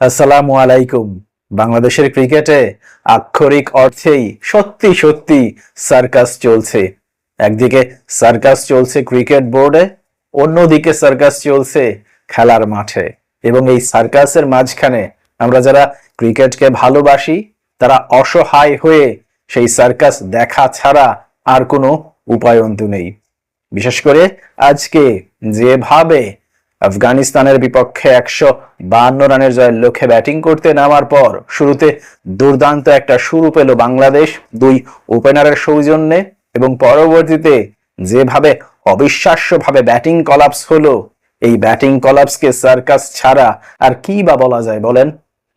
আসসালামু আলাইকুম। বাংলাদেশের ক্রিকেটে আক্ষরিক অর্থেই সত্যি সত্যি সার্কাস চলছে। একদিকে সার্কাস চলছে ক্রিকেট বোর্ডে, অন্যদিকে সার্কাস চলছে খেলার মাঠে। এবং এই সার্কাসের মাঝখানে আমরা যারা ক্রিকেটকে ভালোবাসি, তারা অসহায় হয়ে সেই সার্কাস দেখা ছাড়া আর কোনো উপায়ন্ত নেই। বিশেষ করে আজকে যেভাবে আফগানিস্তানের বিপক্ষে একশো বাহান্ন রানের জয়ের লক্ষ্যে ব্যাটিং করতে নামার পর শুরুতে দুর্দান্ত একটা শুরু পেল বাংলাদেশ। দুই ওপেনারের সৌজন্যে এবং পরবর্তীতে যেভাবে অবিশ্বাস্যভাবে ব্যাটিং কলাপস হলো, এই ব্যাটিং কলাপসকে সার্কাস ছাড়া আর কি বা বলা যায় বলেন?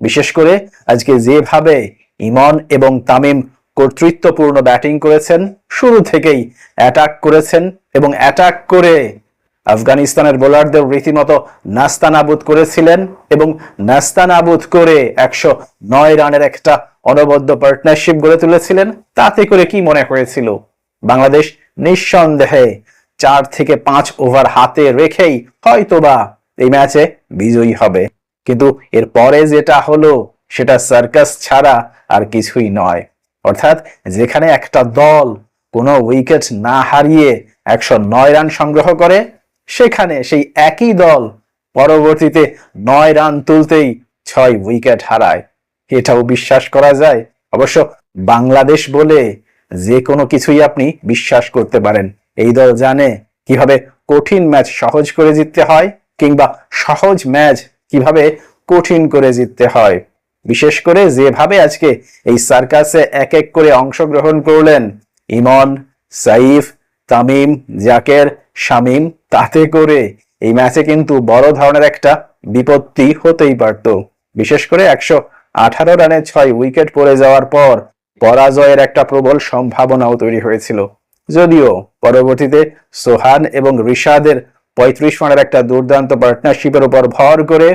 বিশেষ করে আজকে যেভাবে ইমন এবং তামিম কর্তৃত্বপূর্ণ ব্যাটিং করেছেন, শুরু থেকেই অ্যাটাক করেছেন এবং অ্যাটাক করে আফগানিস্তানের বোলারদের রীতিমতো নাস্তানাবুদ করেছিলেন এবং নাস্তানাবুদ করে একশো নয় রানের একটা অনবদ্য পার্টনারশিপ গড়ে তুলেছিলেন। তাতে করে কি মনে হয়েছিল? বাংলাদেশ নিঃসন্দেহে চার থেকে পাঁচ ওভার হাতে রেখেই হয়তোবা এই ম্যাচে বিজয়ী হবে। কিন্তু এর পরে যেটা হলো, সেটা সার্কাস ছাড়া আর কিছুই নয়। অর্থাৎ যেখানে একটা দল কোনো উইকেট না হারিয়ে একশো নয় রান সংগ্রহ করে সেখানে সেই একই দল পরবর্তীতে নয় রান তুলতেই ছয় উইকেট হারায়। এটাও বিশ্বাস করা যায়। অবশ্য বাংলাদেশ বলে যে কোনো কিছুই আপনি বিশ্বাস করতে পারেন। এই দল জানে কীভাবে কঠিন ম্যাচ সহজ করে জিততে হয় কিংবা সহজ ম্যাচ কীভাবে কঠিন করে জিততে হয়। বিশেষ করে যেভাবে আজকে এই সার্কাসে এক এক করে অংশগ্রহণ করলেন, ইমন, সাইফ তামিম, জাকের, শামিম, তাতে করে এই ম্যাচে কিন্তু বড় ধরনের একটা বিপত্তি হতেই পারত। বিশেষ করে একশো আঠারো রানে ছয় উইকেট পড়ে যাওয়ার পর পরাজয়ের একটা প্রবল সম্ভাবনাও তৈরি হয়েছিল। যদিও পরবর্তীতে সোহান এবং রিশাদের পঁয়ত্রিশ রানের একটা দুর্দান্ত পার্টনারশিপের উপর ভর করে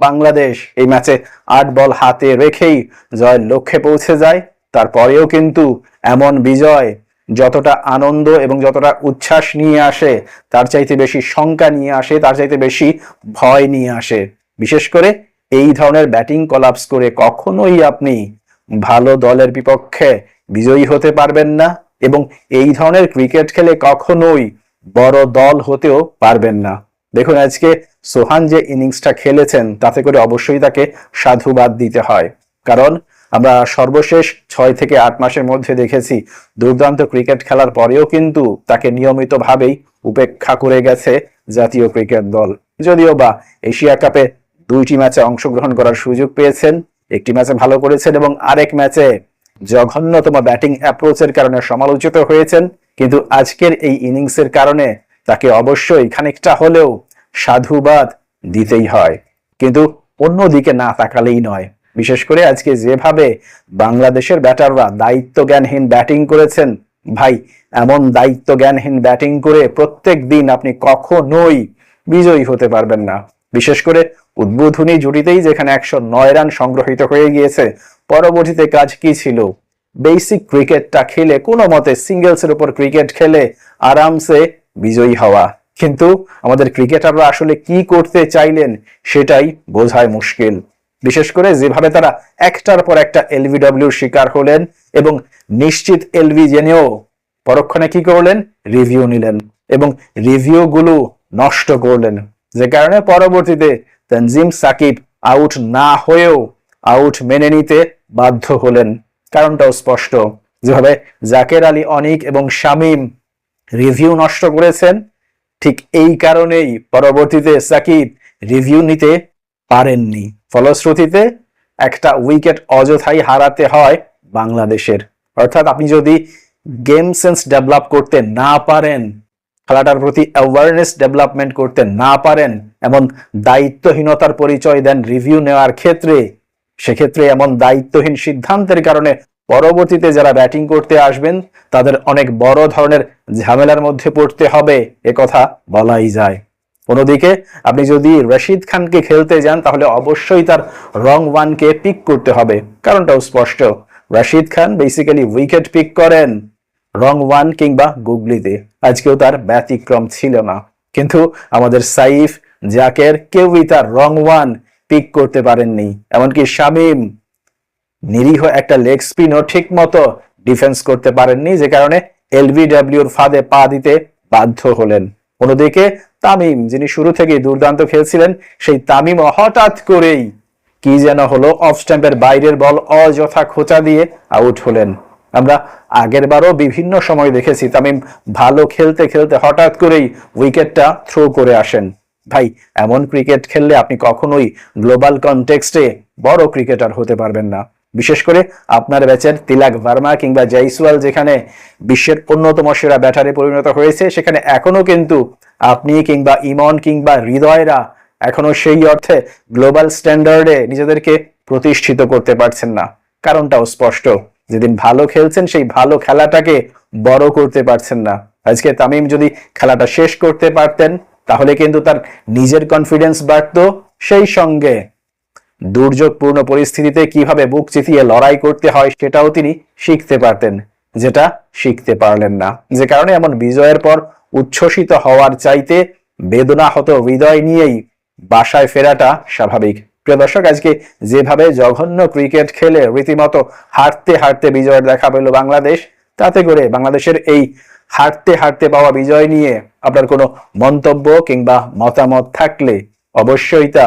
বাংলাদেশ এই ম্যাচে আট বল হাতে রেখেই জয়ের লক্ষ্যে পৌঁছে যায়। তারপরেও কিন্তু এমন বিজয় যতটা আনন্দ এবং যতটা উচ্ছ্বাস নিয়ে আসে, তার চাইতে বেশি শঙ্কা নিয়ে আসে, তার চাইতে বেশি ভয় নিয়ে আসে। বিশেষ করে এই ধরনের ব্যাটিং কলাপস করে কখনোই আপনি ভালো দলের বিপক্ষে বিজয়ী হতে পারবেন না এবং এই ধরনের ক্রিকেট খেলে কখনোই বড় দল হতেও পারবেন না। দেখুন আজকে সোহান যে ইনিংসটা খেলেছেন, তাতে করে অবশ্যই তাকে সাধুবাদ দিতে হয়। কারণ আমরা সর্বশেষ ছয় থেকে আট মাসের মধ্যে দেখেছি দুর্দান্ত ক্রিকেট খেলার পরেও কিন্তু তাকে নিয়মিতভাবেই উপেক্ষা করে গেছে জাতীয় ক্রিকেট দল। যদিও বা এশিয়া কাপে দুইটি ম্যাচে অংশগ্রহণ করার সুযোগ পেয়েছেন, একটি ম্যাচে ভালো করেছেন এবং আরেক ম্যাচে জঘন্যতম ব্যাটিং অ্যাপ্রোচের কারণে সমালোচিত হয়েছেন, কিন্তু আজকের এই ইনিংসের কারণে তাকে অবশ্যই খানিকটা হলেও সাধুবাদ দিতেই হয়। কিন্তু অন্যদিকে না তাকালেই নয়। বিশেষ করে আজকে যেভাবে বাংলাদেশের ব্যাটাররা দায়িত্ব জ্ঞানহীন ব্যাটিং করেছেন, ভাই, এমন দায়িত্ব জ্ঞানহীন ব্যাটিং করে প্রত্যেক দিন আপনি কখনোই বিজয়ী হতে পারবেন না। বিশেষ করে উদ্বোধনী জুটিতেই যেখানে একশো নয় রান সংগ্রহিত হয়ে গিয়েছে, পরবর্তীতে কাজ কি ছিল? বেসিক ক্রিকেটটা খেলে, কোনো মতে সিঙ্গেলসের উপর ক্রিকেট খেলে আরামসে বিজয়ী হওয়া। কিন্তু আমাদের ক্রিকেটাররা আসলে কি করতে চাইলেন, সেটাই বোঝায় মুশকিল। বিশেষ করে যেভাবে তারা একটার পর একটা এলভিডব্লিউর শিকার হলেন এবং নিশ্চিত এলভি জেনেও পরক্ষণে কি করলেন? রিভিউ নিলেন এবং রিভিউ গুলো নষ্ট করলেন। যে কারণে পরবর্তীতে তানজিম সাকিব আউট না হয়েও আউট মেনে নিতে বাধ্য হলেন। কারণটাও স্পষ্ট। যেভাবে জাকের আলী অনিক এবং শামীম রিভিউ নষ্ট করেছেন, ঠিক এই কারণেই পরবর্তীতে সাকিব রিভিউ নিতে পারেননি। ফলশ্রুতিতে একটা উইকেট অযথাই হারাতে হয় বাংলাদেশের। অর্থাৎ আপনি যদি গেম সেন্স ডেভেলপ করতে না পারেন, খেলাটার প্রতি অ্যাওয়ারনেস ডেভেলপমেন্ট করতে না পারেন, এমন দায়িত্বহীনতার পরিচয় দেন রিভিউ নেওয়ার ক্ষেত্রে, সেক্ষেত্রে এমন দায়িত্বহীন সিদ্ধান্তের কারণে পরবর্তীতে যারা ব্যাটিং করতে আসবেন, তাদের অনেক বড় ধরনের ঝামেলার মধ্যে পড়তে হবে কথা বলাই যায়। অন্যদিকে আপনি যদি রশিদ খানকে খেলতে যান, তাহলে অবশ্যই তার রং ওয়ানকে পিক করতে হবে। কারণটাও স্পষ্ট। Rashid Khan basically wicket pick করেন, রং ওয়ান কিংবা গুগলিতে। আজকেও তার ব্যতিক্রম ছিল না। কিন্তু আমাদের সাইফ, জাকের কেউই তার রং ওয়ান পিক করতে পারেননি। এমনকি শামীম নিরীহ একটা লেগ স্পিনও ঠিক মতো ডিফেন্স করতে পারেননি, যে কারণে এলবিডব্লিউর ফাঁদে পা দিতে বাধ্য হলেন। অন্যদিকে তামিম, যিনি শুরু থেকেই দুর্দান্ত খেলছিলেন, সেই তামিম হঠাৎ করেই কি যেন হলো অফ স্ট্যাম্পের বাইরের বল অযথা খোঁচা দিয়ে আউট হলেন। আমরা আগের বারও বিভিন্ন সময় দেখেছি তামিম ভালো খেলতে খেলতে হঠাৎ করেই উইকেটটা থ্রো করে আসেন। ভাই, এমন ক্রিকেট খেললে আপনি কখনোই গ্লোবাল কনটেক্সটে বড় ক্রিকেটার হতে পারবেন না। বিশেষ করে আপনার ব্যাচের তিলাক ভার্মা কিংবা জয়সওয়াল, যেখানে বিশ্বের অন্যতম সেরা ব্যাটারে পরিণত হয়েছে, সেখানে এখনও কিন্তু আপনি কিংবা ইমন কিংবা হৃদয়রা এখনও সেই অর্থে গ্লোবাল স্ট্যান্ডার্ডে নিজেদেরকে প্রতিষ্ঠিত করতে পারছেন না। কারণটাও স্পষ্ট, যেদিন ভালো খেলছেন, সেই ভালো খেলাটাকে বড় করতে পারছেন না। আজকে তামিম যদি খেলাটা শেষ করতে পারতেন, তাহলে কিন্তু তার নিজের কনফিডেন্স বাড়তো, সেই সঙ্গে দুর্যোগপূর্ণ পরিস্থিতিতে কীভাবে বুক চিতিয়ে লড়াই করতে হয় সেটাও তিনি শিখতে পারতেন, যেটা শিখতে পারলেন না। যে কারণে এমন বিজয়ের পর উচ্ছ্বসিত হওয়ার চাইতে বেদনাহত হৃদয় নিয়েই বাসায় ফেরাটা স্বাভাবিক। প্রিয় দর্শক, আজকে যেভাবে জঘন্য ক্রিকেট খেলে রীতিমতো হারতে হারতে বিজয়ের দেখা পেল বাংলাদেশ, তাতে করে বাংলাদেশের এই হারতে হারতে পাওয়া বিজয় নিয়ে আপনার কোনো মন্তব্য কিংবা মতামত থাকলে অবশ্যই তা